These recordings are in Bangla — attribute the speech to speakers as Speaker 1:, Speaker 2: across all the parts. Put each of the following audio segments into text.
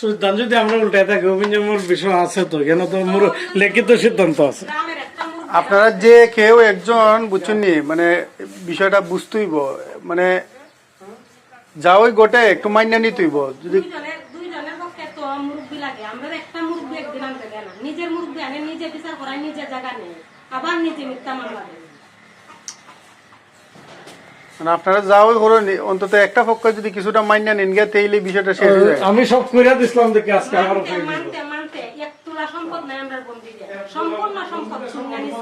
Speaker 1: সিদ্ধান্ত যদি আমরা উল্টাই থাকি অভিযোগের বিষয় আছে তো কেন তো মোর লিখিত সিদ্ধান্ত আছে।
Speaker 2: আপনারা যে কেউ একজন বুঝছেন নি মানে বিষয়টা বুঝতেইব মানে যাওই গোটে একটু মাইনা নিতেইব। যদি
Speaker 3: নিজের মুরব্বি আনে নিজে বিচার করায় নিজের জায়গা নেই। আবার নিজে মিথ্যা মামলা দেয়।
Speaker 2: মানে আপনারা যাওই করেন অন্তত একটা পক্ষ যদি কিছুটা মাইনা নিন গে তাইলে বিষয়টা শেষ হয়ে যায়।
Speaker 1: আমি সব কইরা দিছিলাম দেখি আজকে আমার
Speaker 3: মানতে মানতে মানতে এক তোলা সম্পদ নাই আমরা বন্দি দেয়। সম্পূর্ণ সম্পদ শুনিয়া নিছি।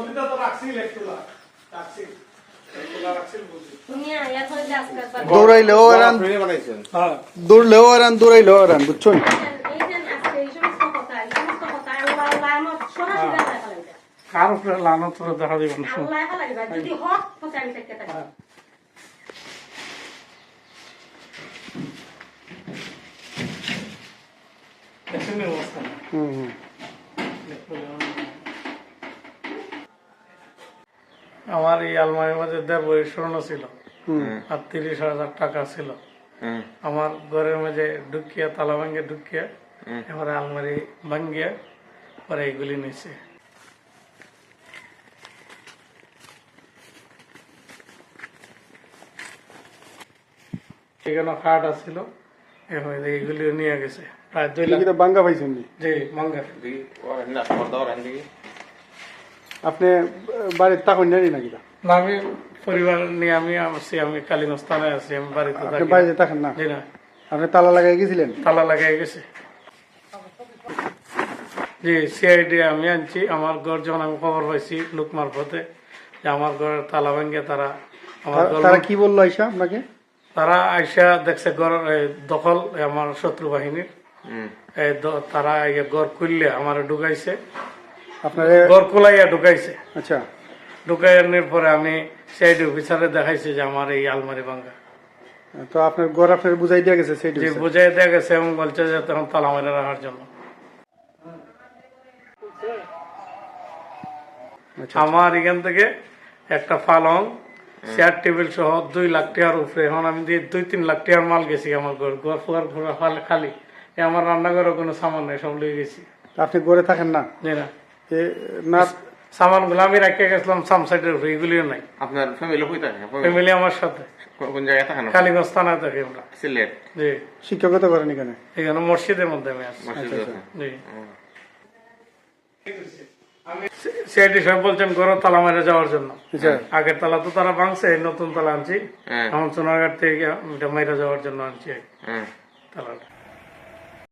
Speaker 3: শুনিয়া এত হইলে আজকে একবার।
Speaker 2: দৌড়াইলেও এরান
Speaker 1: হ্যাঁ।
Speaker 2: দৌড়লেও এরান দৌড়াইলেও এরান বুঝছেন?
Speaker 3: এই যে আজকে এই সমস্ত কথা এই সমস্ত কথা আল্লাহ আল্লাহ আমার সরাসরি আল্লাহ ফেলাইবে
Speaker 1: কার উপরে লানত করে দেখা দিবেন
Speaker 3: আল্লাহ ফেলাইবে যদি হক পথে আমি থেকে থাকি
Speaker 1: দেখছেন এই অবস্থা
Speaker 2: হুম হুম
Speaker 1: আমার এই আলমারির মধ্যে দেড় বই স্বর্ণ ছিল। আর তিরিশ হাজার টাকা ছিল। আমার ঘরের মাঝে ঢুকিয়া তালা ভাঙ্গে ঢুকিয়া এবারে আলমারি ভাঙ্গিয়া পরে এইগুলি নিছে এখানে খাট আছিল এবার এইগুলি নিয়ে গেছে। প্রায় দুই লাখ।
Speaker 2: বাঙ্গা পাইছেন
Speaker 1: জি মাঙ্গা
Speaker 2: আপনি বাড়ির তাকন জানি নাকি?
Speaker 1: না আমি পরিবার নিয়ে আমি আসছি আমি কালীগঞ্জ থানায় আছি আমি বাড়িতে থাকি।
Speaker 2: বাড়িতে থাকেন না?
Speaker 1: জি না।
Speaker 2: আপনি তালা লাগাই গেছিলেন?
Speaker 1: তালা লাগাই গেছে। জি সিআইডি আমি আনছি আমার ঘর যখন আমি খবর পাইছি লোক মারফতে যে আমার ঘরের তালা ভেঙে তারা আমার
Speaker 2: তারা- কি বলল আইসা আপনাকে?
Speaker 1: তারা আইসা দেখছে ঘর দখল আমার শত্রু বাহিনীর। তারা ঘর খুললে আমার ঢুকাইছে।
Speaker 2: আপনার
Speaker 1: ঘর খোলাইয়া ঢুকাইছে।
Speaker 2: আচ্ছা।
Speaker 1: ঢুকাইয়ানোর পরে আমি সিআইডি অফিসারে দেখাইছি যে আমার এই আলমারি ভাঙ্গা।
Speaker 2: তো আপনার ঘর আপনার বুঝাই দিয়ে গেছে সেইটি
Speaker 1: বুঝাই দেয়া গেছে এবং বলছে যে তখন তালা মেরে রাখার জন্য।
Speaker 2: আচ্ছা।
Speaker 1: আমার এখান থেকে একটা পালং চেয়ার টেবিল সহ দুই লাখ টাকার উপরে। এখন আমি দুই তিন লাখ টাকার মাল গেছি আমার ঘর। ঘর ফুয়ার ঘোরা ফালে খালি। আমার রান্নাঘরে কোনো সামান নেই সব লিয়ে গেছি।
Speaker 2: আপনি ঘরে থাকেন না?
Speaker 1: না।
Speaker 2: না
Speaker 1: সামানগুলো আমি রেখে গেছিলাম সাম সাইডের উপরে এগুলিও নাই।
Speaker 4: আপনার ফ্যামিলি কই থাকে?
Speaker 1: ফ্যামিলি আমার সাথে।
Speaker 4: কোন- কোন জায়গায় থাকেন
Speaker 1: কালীগঞ্জ থানায় থাকি আমরা
Speaker 4: সিলেট।
Speaker 1: জি।
Speaker 2: শিক্ষকতা করেন এখানে?
Speaker 1: এখানে মসজিদের মধ্যে আমি আছি। জি। সিআইডি সাহেব বলছেন ঘর তালা মেরে যাওয়ার জন্য।
Speaker 2: আচ্ছা।
Speaker 1: আগের তালা তো তারা ভাঙছে নতুন তালা আনছি।
Speaker 4: হ্যাঁ।
Speaker 1: এখন সোনারঘাট থেকে এটা মেরে যাওয়ার জন্য আনছি।
Speaker 4: হ্যাঁ।
Speaker 1: তালাটা।